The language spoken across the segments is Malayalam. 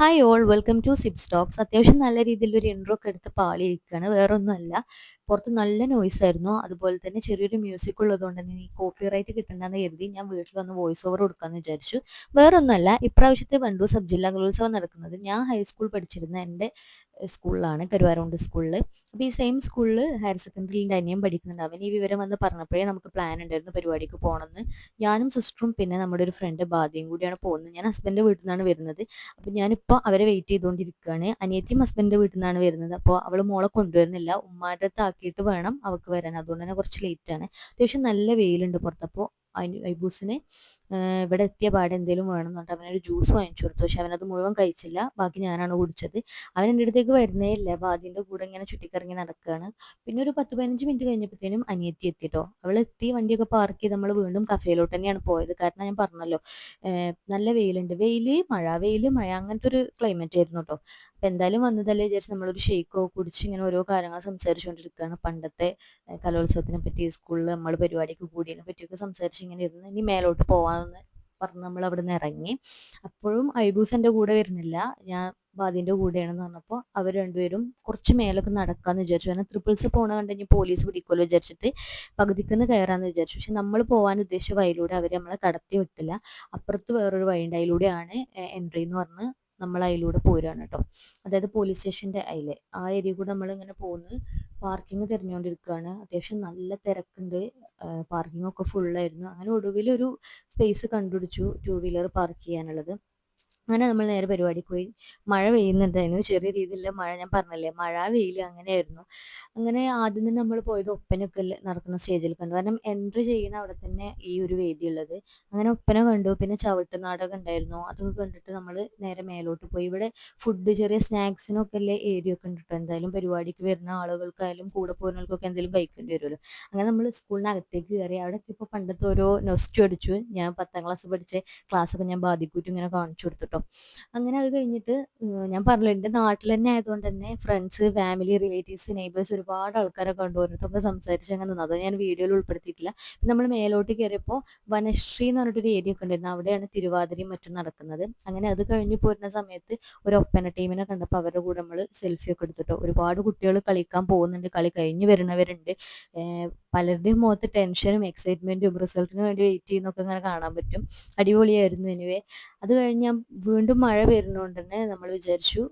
Hi all welcome to sip stocks അത്യാവശ്യം നല്ല രീതിയിൽ ഒരു ഇൻട്രോ ഒക്കെ എടുത്ത് പാളിയിരിക്കുകയാണ്. വേറെ ഒന്നുമല്ല പുറത്ത് നല്ല നോയ്സ് ആയിരുന്നു. അതുപോലെ തന്നെ ചെറിയൊരു മ്യൂസിക് ഉള്ളതുകൊണ്ട് തന്നെ ഈ കോപ്പി റൈറ്റ് കിട്ടണ്ടെന്ന് കരുതി ഞാൻ വീട്ടിൽ വന്ന് വോയിസ് ഓവർ കൊടുക്കാമെന്ന് വിചാരിച്ചു. വേറൊന്നുമല്ല ഇപ്രാവശ്യത്തെ വണ്ടൂർ സബ് ജില്ലാ കലോത്സവം നടക്കുന്നത് ഞാൻ ഹൈസ്കൂൾ പഠിച്ചിരുന്ന എന്റെ സ്കൂളിലാണ് കരുവാരോണ്ട് സ്കൂളിൽ അപ്പോൾ ഈ സെയിം സ്കൂളിൽ ഹയർ സെക്കൻഡറിയിൽ അനിയൻ പഠിക്കുന്നുണ്ട്. അവൻ ഈ വിവരം വന്ന് പറഞ്ഞപ്പോഴേ നമുക്ക് പ്ലാൻ ഉണ്ടായിരുന്നു പരിപാടിക്ക് പോകണമെന്ന് ഞാനും സിസ്റ്ററും പിന്നെ നമ്മുടെ ഒരു ഫ്രണ്ട് ബാധയും കൂടിയാണ് പോകുന്നത്. ഞാൻ ഹസ്ബൻഡ് വീട്ടിൽ നിന്നാണ് വരുന്നത്. അപ്പോൾ ഞാനിപ്പോൾ അവരെ വെയിറ്റ് ചെയ്തുകൊണ്ടിരിക്കുകയാണ്. അനിയത്തിയും ഹസ്ബൻഡ് വീട്ടിൽ നിന്നാണ് വരുന്നത്. അപ്പോൾ അവൾ മോളെ കൊണ്ടുവരുന്നില്ല. ഉമ്മാരുടെ ആക്കിയിട്ട് വേണം അവൾക്ക് വരാൻ. അതുകൊണ്ട് തന്നെ കുറച്ച് ലേറ്റ് ആണ്. അത്യാവശ്യം നല്ല വെയിലുണ്ട് പുറത്തപ്പോൾ ഐബൂസിന് ഇവിടെ എത്തിയ പാടെ എന്തെങ്കിലും വേണം എന്നിട്ട് അവനൊരു ജ്യൂസ് വാങ്ങിച്ചു കൊടുത്തു. പക്ഷെ അവനത് മുഴുവൻ കഴിച്ചില്ല. ബാക്കി ഞാനാണ് കുടിച്ചത്. അവൻ എന്റെ അടുത്തേക്ക് വരുന്നേ ഇല്ല. അപ്പോൾ അതിന്റെ കൂടെ ഇങ്ങനെ ചുറ്റിക്കറങ്ങി നടക്കുകയാണ് പിന്നെ ഒരു പത്ത് പതിനഞ്ച് മിനിറ്റ് കഴിഞ്ഞപ്പോഴത്തേനും അനിയത്തി എത്തിട്ടോ. അവൾ എത്തി വണ്ടിയൊക്കെ പാർക്ക് ചെയ്ത് നമ്മൾ വീണ്ടും കഫേയിലോട്ട് തന്നെയാണ് പോയത്. കാരണം ഞാൻ പറഞ്ഞല്ലോ നല്ല വെയിലുണ്ട്. വെയിൽ മഴ വെയിൽ മഴ. അങ്ങനത്തെ ഒരു ക്ലൈമറ്റ് ആയിരുന്നു കേട്ടോ അപ്പം എന്തായാലും വന്നതല്ലേ വിചാരിച്ച് നമ്മളൊരു ഷെയ്ക്കോ കുടിച്ച് ഇങ്ങനെ ഓരോ കാര്യങ്ങൾ സംസാരിച്ചുകൊണ്ടിരിക്കുകയാണ്. പണ്ടത്തെ കലോത്സവത്തിനെ പറ്റി സ്കൂളിൽ നമ്മൾ പരിപാടിക്ക് കൂടിയതിനെ പറ്റിയൊക്കെ സംസാരിച്ച് ഇങ്ങനെ ഇരുന്ന് ഇനി മേലോട്ട് പോവാമെന്ന് പറഞ്ഞ് നമ്മൾ അവിടെ നിന്ന് ഇറങ്ങി. അപ്പോഴും ഐബൂസ് എന്റെ കൂടെ വരുന്നില്ല. ഞാൻ ബാദിന്റെ കൂടെയാണെന്ന് പറഞ്ഞപ്പോൾ അവർ രണ്ടുപേരും കുറച്ച് മേലൊക്കെ നടക്കാമെന്ന് വിചാരിച്ചു. കാരണം ട്രിപ്പിൾസ് പോണ കണ്ട് പോലീസ് പിടിക്കുമല്ലോ വിചാരിച്ചിട്ട് പകുതിക്കുന്ന് കയറാമെന്ന് വിചാരിച്ചു. പക്ഷെ നമ്മൾ പോകാൻ ഉദ്ദേശിച്ച വഴിയിലൂടെ അവർ നമ്മളെ കടത്തി വിട്ടില്ല. അപ്പുറത്ത് വേറൊരു വഴിയുണ്ട്. അതിലൂടെയാണ് എൻട്രി എന്ന് പറഞ്ഞ് നമ്മൾ അതിലൂടെ പോരുകയാണ് കേട്ടോ അതായത് പോലീസ് സ്റ്റേഷന്റെ അതിലെ ആ ഏരിയ കൂടെ നമ്മൾ ഇങ്ങനെ പോകുന്നു പാർക്കിംഗ് തിരഞ്ഞുകൊണ്ടിരിക്കുകയാണ് അത്യാവശ്യം നല്ല തിരക്കുണ്ട്. പാർക്കിംഗ് ഒക്കെ ഫുള്ളായിരുന്നു അങ്ങനെ ഒടുവിൽ ഒരു സ്പേസ് കണ്ടുപിടിച്ചു ടു വീലർ പാർക്ക് ചെയ്യാനുള്ളത്. അങ്ങനെ നമ്മൾ നേരെ പരിപാടിക്ക് പോയി. മഴ പെയ്യുന്നുണ്ടായിരുന്നു. ചെറിയ രീതിയിലുള്ള മഴ ഞാൻ പറഞ്ഞല്ലേ? മഴ വെയിൽ അങ്ങനെയായിരുന്നു. അങ്ങനെ ആദ്യം തന്നെ നമ്മൾ പോയത് ഒപ്പനൊക്കെ നടക്കുന്ന സ്റ്റേജിൽ കണ്ടു. കാരണം എൻട്രി ചെയ്യുന്ന അവിടെ തന്നെ ഈ ഒരു വേദി ഉള്ളത് അങ്ങനെ ഒപ്പന കണ്ടു. പിന്നെ ചവിട്ട് നാടകം ഉണ്ടായിരുന്നു. അതൊക്കെ കണ്ടിട്ട് നമ്മൾ നേരെ മേലോട്ട് പോയി. ഇവിടെ ഫുഡ് ചെറിയ സ്നാക്സിനൊക്കെ അല്ലേ ഏരിയ ഒക്കെ ഉണ്ട് എന്തായാലും പരിപാടിക്ക് വരുന്ന ആളുകൾക്കായാലും കൂടെ പോകുന്നവർക്കൊക്കെ എന്തെങ്കിലും കഴിക്കേണ്ടി വരുമല്ലോ. അങ്ങനെ നമ്മൾ സ്കൂളിനകത്തേക്ക് കയറി. അവിടെ ഇപ്പോൾ പണ്ടത്തെ ഓരോ നൊസ്റ്റു അടിച്ചു. ഞാൻ പത്താം ക്ലാസ് പഠിച്ച ക്ലാസ്സൊക്കെ ഞാൻ ബാധിക്കൂറ്റും ഇങ്ങനെ കാണിച്ചു കൊടുത്തിട്ടോ കേട്ടോ. അങ്ങനെ അത് കഴിഞ്ഞിട്ട് ഞാൻ പറഞ്ഞില്ല എന്റെ നാട്ടിൽ തന്നെ ആയതുകൊണ്ട് തന്നെ ഫ്രണ്ട്സ് ഫാമിലി റിലേറ്റീവ്സ് നെയ്ബേഴ്സ് ഒരുപാട് ആൾക്കാരെ കണ്ടു. ഓരോരുത്തൊക്കെ സംസാരിച്ച് അങ്ങനെ നിന്നു. അത് ഞാൻ വീഡിയോയിൽ ഉൾപ്പെടുത്തിയിട്ടില്ല. നമ്മൾ മേലോട്ട് കയറിയപ്പോൾ വനശ്രീ എന്ന് പറഞ്ഞിട്ടൊരു ഏരിയ ഒക്കെ ഉണ്ടായിരുന്നു. അവിടെയാണ് തിരുവാതിരയും മറ്റും നടക്കുന്നത്. അങ്ങനെ അത് കഴിഞ്ഞ് പോരുന്ന സമയത്ത് ഒരു ഒപ്പന ടീമിനെ കണ്ടപ്പോൾ അവരുടെ കൂടെ നമ്മൾ സെൽഫി ഒക്കെ എടുത്തിട്ടോ. ഒരുപാട് കുട്ടികൾ കളിക്കാൻ പോകുന്നുണ്ട്. കളി കഴിഞ്ഞ് വരുന്നവരുണ്ട്. പലരുടെയും മുഖത്ത് ടെൻഷനും എക്സൈറ്റ്മെന്റും റിസൾട്ടിന് വേണ്ടി വെയിറ്റ് ചെയ്യുന്നൊക്കെ ഇങ്ങനെ കാണാൻ പറ്റും. അടിപൊളിയായിരുന്നു എനിവേ അത് കഴിഞ്ഞ് വീണ്ടും മഴ വരുന്നതുകൊണ്ട് തന്നെ നമ്മൾ വിചാരിച്ചു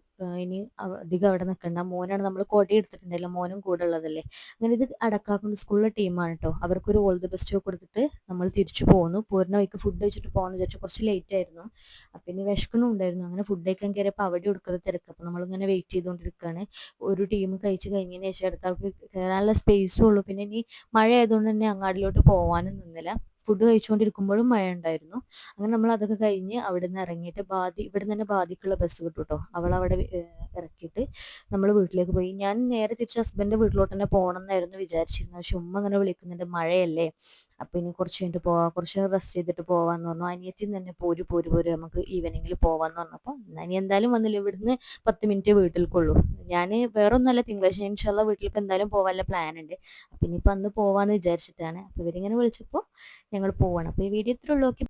ഇനി അധികം അവിടെ നിൽക്കണ്ട മോനാണ് നമ്മൾ കൊടി എടുത്തിട്ടുണ്ടല്ലോ മോനും കൂടെ ഉള്ളതല്ലേ? അങ്ങനെ ഇത് അടക്കാക്കുന്ന സ്കൂളിലെ ടീമാണ് കേട്ടോ അവർക്കൊരു ഓൾ ദി ബെസ്റ്റ് കൊടുത്തിട്ട് നമ്മൾ തിരിച്ചു പോകുന്നു പൂർണ വൈക്ക് ഫുഡ് വെച്ചിട്ട് പോകാന്ന് വിചാരിച്ചു. കുറച്ച് ലേറ്റ് ആയിരുന്നു. അപ്പം ഇനി വിഷക്കണം ഉണ്ടായിരുന്നു. അങ്ങനെ ഫുഡ് കഴിക്കാൻ കയറിയപ്പോൾ അവിടെ എടുക്കുന്ന തിരക്ക്. അപ്പം നമ്മളിങ്ങനെ വെയിറ്റ് ചെയ്തുകൊണ്ടിരിക്കുകയാണ് ഒരു ടീം കഴിച്ച് കഴിഞ്ഞതിന് ശേഷം അടുത്ത ആൾക്ക് കയറാനുള്ള സ്പേസും ഉള്ളൂ. പിന്നെ ഇനി മഴ ആയതുകൊണ്ട് തന്നെ അങ്ങാടിലോട്ട് പോകാനും നിന്നില്ല. ഫുഡ് കഴിച്ചുകൊണ്ടിരിക്കുമ്പോഴും മഴ ഉണ്ടായിരുന്നു അങ്ങനെ നമ്മൾ അതൊക്കെ കഴിഞ്ഞ് അവിടെ നിന്ന് ഇറങ്ങിയിട്ട് ബാധി ഇവിടെ നിന്ന് തന്നെ ബാധിക്കുള്ള ബസ് കിട്ടും കേട്ടോ അവൾ അവിടെ ഇറക്കിയിട്ട് നമ്മൾ വീട്ടിലേക്ക് പോയി. ഞാൻ നേരെ തിരിച്ച് ഹസ്ബൻഡ് വീട്ടിലോട്ട് തന്നെ പോകണം എന്നായിരുന്നു വിചാരിച്ചിരുന്നത്. പക്ഷെ ഉമ്മ അങ്ങനെ വിളിക്കുന്നുണ്ട് മഴയല്ലേ? അപ്പോൾ ഇനി കുറച്ച് കഴിഞ്ഞിട്ട് പോവാം കുറച്ച് റെസ്റ്റ് ചെയ്തിട്ട് പോവാന്ന് പറഞ്ഞു. അനിയത്തി തന്നെ പോര് പോര് പോര് നമുക്ക് ഈവനിങ്ങിൽ പോവാന്ന് പറഞ്ഞപ്പോൾ അനി എന്തായാലും വന്നില്ല ഇവിടുന്ന് പത്ത് മിനിറ്റ് വീട്ടിൽ വീട്ടിൽക്കുള്ളൂ ഞാൻ വേറെ ഒന്നല്ല തിങ്കളാഴ്ച ഇൻഷാല്ല വീട്ടിലേക്ക് എന്തായാലും പോകാനുള്ള പ്ലാൻ ഉണ്ട്. അപ്പം ഇനിയിപ്പോൾ അന്ന് പോവാന്ന് വിചാരിച്ചിട്ടാണ്. അപ്പോൾ ഇവരിങ്ങനെ വിളിച്ചപ്പോൾ ഞങ്ങൾ പോവാണ്. അപ്പോൾ ഈ വീഡിയോ ഇത്രയുള്ളൂ